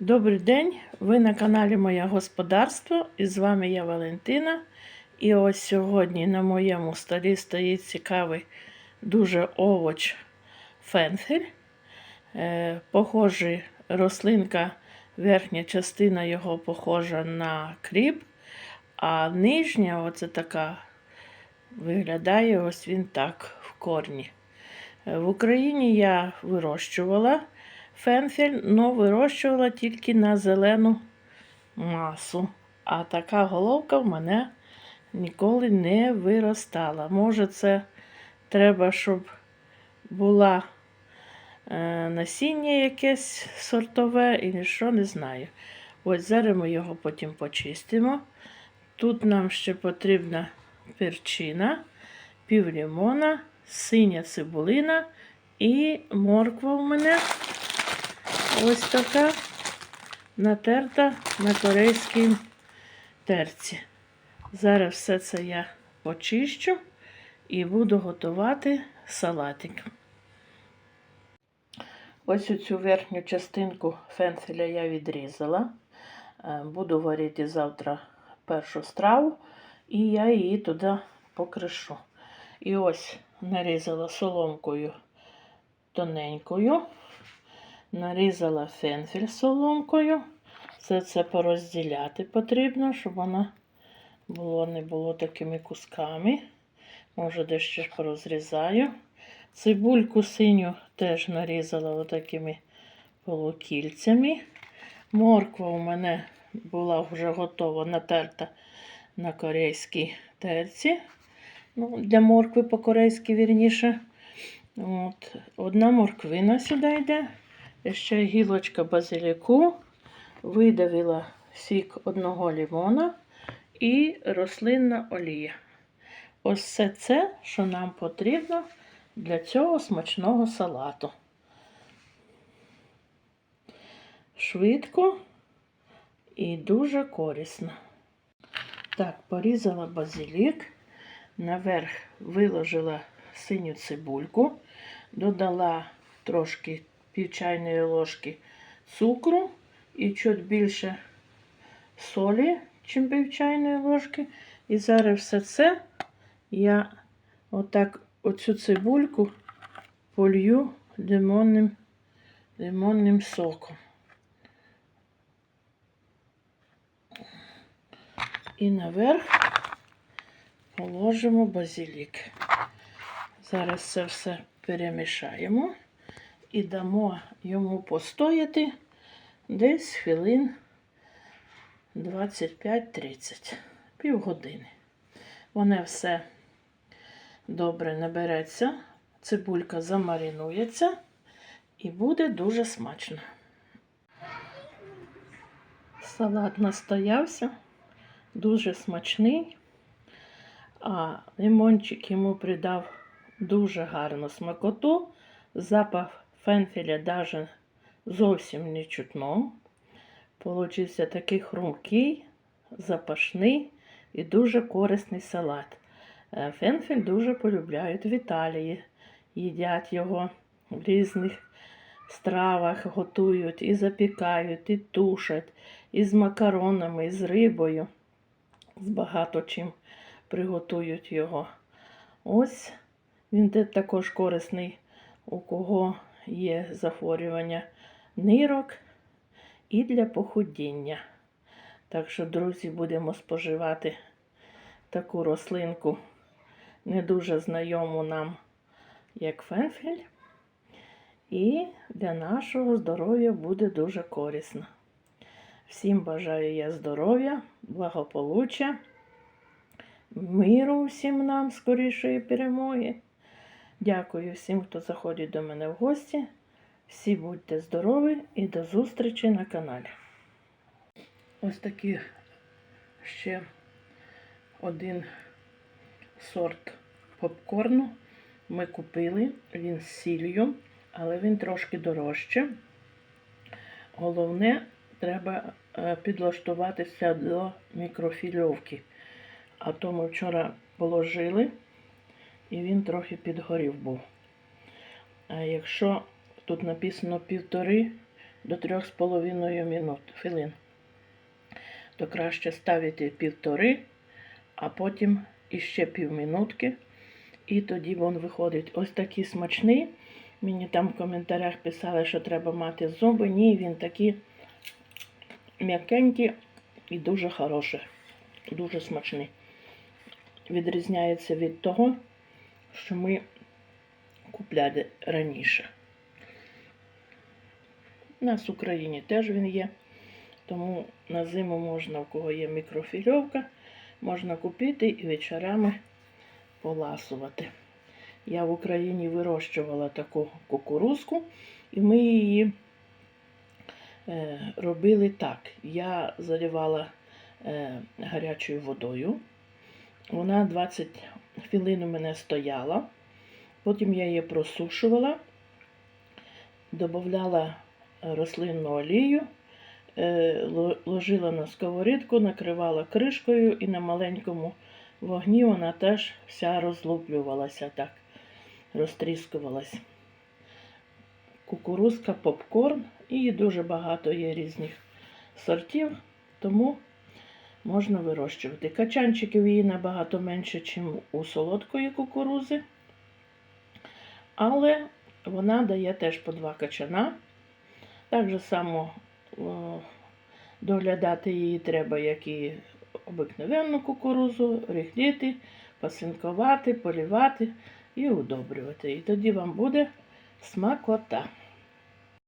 Добрий день! Ви на каналі Моє Господарство і з вами я Валентина. І ось сьогодні на моєму столі стоїть цікавий дуже овоч фенхель. Е, похожий рослинка, верхня частина його похожа на кріп, а нижня, оце така, виглядає ось він так в корні. Е, В Україні я вирощувала фенхель, але вирощувала тільки на зелену масу. А така головка в мене ніколи не виростала. Може, це треба, щоб була е, насіння якесь сортове і що, не знаю. Ось зараз ми його потім почистимо. Тут нам ще потрібна перчина, пів лимона, синя цибулина і морква у мене. Ось така натерта на корейській терці. Зараз все це я почищу і буду готувати салатик. Ось цю верхню частинку фенхеля я відрізала. Е, Буду варити завтра першу страву, і я її туди покришу. І ось нарізала соломкою тоненькою нарізала фенхель соломкою. Все це порозділяти потрібно, щоб вона було, не було такими кусками. Може, дещо порозрізаю. Цибульку синю теж нарізала отакими полукільцями. Морква у мене була вже готова натерта на корейській терці. Ну, Для моркви по-корейськи вірніше. От. Одна морквина сюди йде. Ще гілочка базиліку, видавила сік одного лимона і рослинна олія. Ось все це, що нам потрібно для цього смачного салату. Швидко і дуже корисно. Так, порізала базилік, наверх виложила синю цибульку, додала трошки пів чайної ложки цукру і чуть більше солі, чим пів чайної ложки. І зараз все це я отак оцю цибульку полью лимонним, лимонним соком. І наверх положимо базилік. Зараз це все перемішаємо і дамо йому постояти десь хвилин 25-30, півгодини. Воно все добре набереться, цибулька замаринується і буде дуже смачно. Салат настоявся, дуже смачний, а лимончик йому придав дуже гарну смакоту, запах фенфеля даже зовсім не чутно. Получився такий хрумкий, запашний і дуже корисний салат. Е, Фенфель дуже полюбляють в Італії. Їдять його в різних стравах, готують і запікають, і тушать, і з макаронами, і з рибою. З багато чим приготують його. Ось він також корисний, у кого є захворювання нирок і для похудіння. Так що, друзі, будемо споживати таку рослинку, не дуже знайому нам, як фенфель. І для нашого здоров'я буде дуже корисно. Всім бажаю я здоров'я, благополуччя, миру всім нам скорішої перемоги. Дякую всім, хто заходить до мене в гості. Всі будьте здорові і до зустрічі на каналі. Ось такий ще один сорт попкорну ми купили. Він з сіллю, але він трошки дорожче. Головне, треба е, підлаштуватися до мікрофільовки. А то ми вчора положили і він трохи підгорів був. А якщо тут написано півтори до 3,5 минут хвилин. То краще ставити півтори, а потім іще півминутки. І тоді він виходить ось такий смачний. Мені там в коментарях писали, що треба мати зуби. Ні, він такий м'якенький і дуже хороший, дуже смачний. Відрізняється від того, що ми купляли раніше. У нас в Україні теж він є, тому на зиму можна, у кого є мікрофільовка, можна купити і вечорами поласувати. Я в Україні вирощувала таку кукурузку, і ми її е, робили так. Я заливала е, гарячою водою. Вона 20 хвилин у мене стояла. Потім я її просушувала, додавала рослинну олію, е, ложила на сковорідку, накривала кришкою і на маленькому вогні вона теж вся розлуплювалася так, розтріскувалась. Кукурузка, попкорн і дуже багато є різних сортів, тому можна вирощувати. Качанчиків її набагато менше, ніж у солодкої кукурузи, але вона дає теж по два качана. Так само доглядати її треба, як і обикновенну кукурузу, рихліти, пасинкувати, полівати і удобрювати. І тоді вам буде смакота.